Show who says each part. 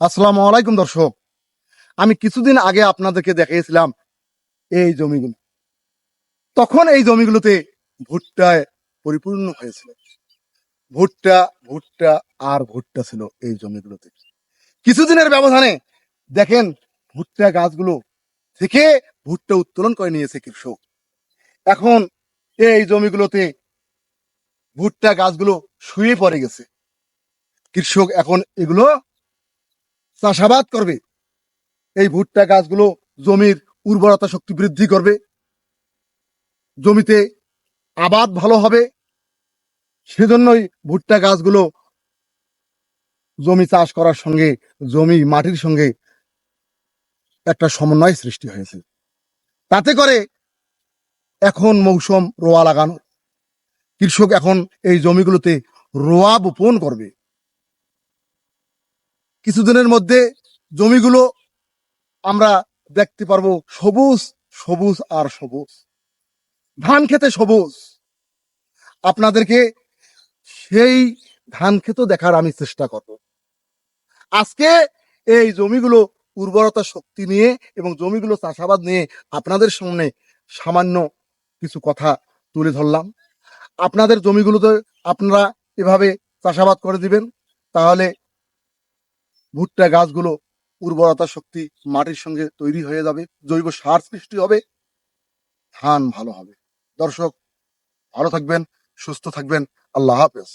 Speaker 1: আসসালামু আলাইকুম, দর্শক। আমি কিছুদিন আগে আপনাদেরকে দেখিয়েছিলাম এই জমিগুলো। তখন এই জমিগুলোতে ভুট্টায় পরিপূর্ণ হয়েছিল। ভুট্টা ভুট্টা আর ভুট্টা ছিল এই জমিগুলোতে। কিছুদিনের ব্যবধানে দেখেন ভুট্টা গাছগুলো থেকে ভুট্টা উত্তোলন করে নিয়েছে কৃষক। এখন এই জমিগুলোতে ভুট্টা গাছগুলো শুয়ে পড়ে গেছে। কৃষক এখন এগুলো চাষাবাদ করবে। এই ভুট্টা গাছগুলো জমির উর্বরতা শক্তি বৃদ্ধি করবে। জমিতে আবাদ ভালো হবে। সেজন্যই ভুট্টা গাছগুলো জমি চাষ করার সঙ্গে, জমি মাটির সঙ্গে একটা সমন্বয় সৃষ্টি হয়েছে। তাতে করে এখন মৌসুম রোয়া লাগানো। কৃষক এখন এই জমিগুলোতে রোয়া বপন করবে। কিছুদিনের মধ্যে জমিগুলো আমরা দেখতে পারব সবুজ সবুজ আর সবুজ। ধান খেতে সবুজ। আপনাদেরকে সেই ধান খেতে দেখার আমি চেষ্টা করব। আজকে এই জমিগুলো উর্বরতা শক্তি নিয়ে এবং জমিগুলো চাষাবাদ নিয়ে আপনাদের সামনে সামান্য কিছু কথা তুলে ধরলাম। আপনাদের জমিগুলোতে আপনারা এভাবে চাষাবাদ করে দিবেন, তাহলে ভুট্টা গাছগুলো উর্বরতা শক্তি মাটির সঙ্গে তৈরি হয়ে যাবে, জৈব সার সৃষ্টি হবে, ধান ভালো হবে। দর্শক, ভালো থাকবেন, সুস্থ থাকবেন। আল্লাহ হাফেজ।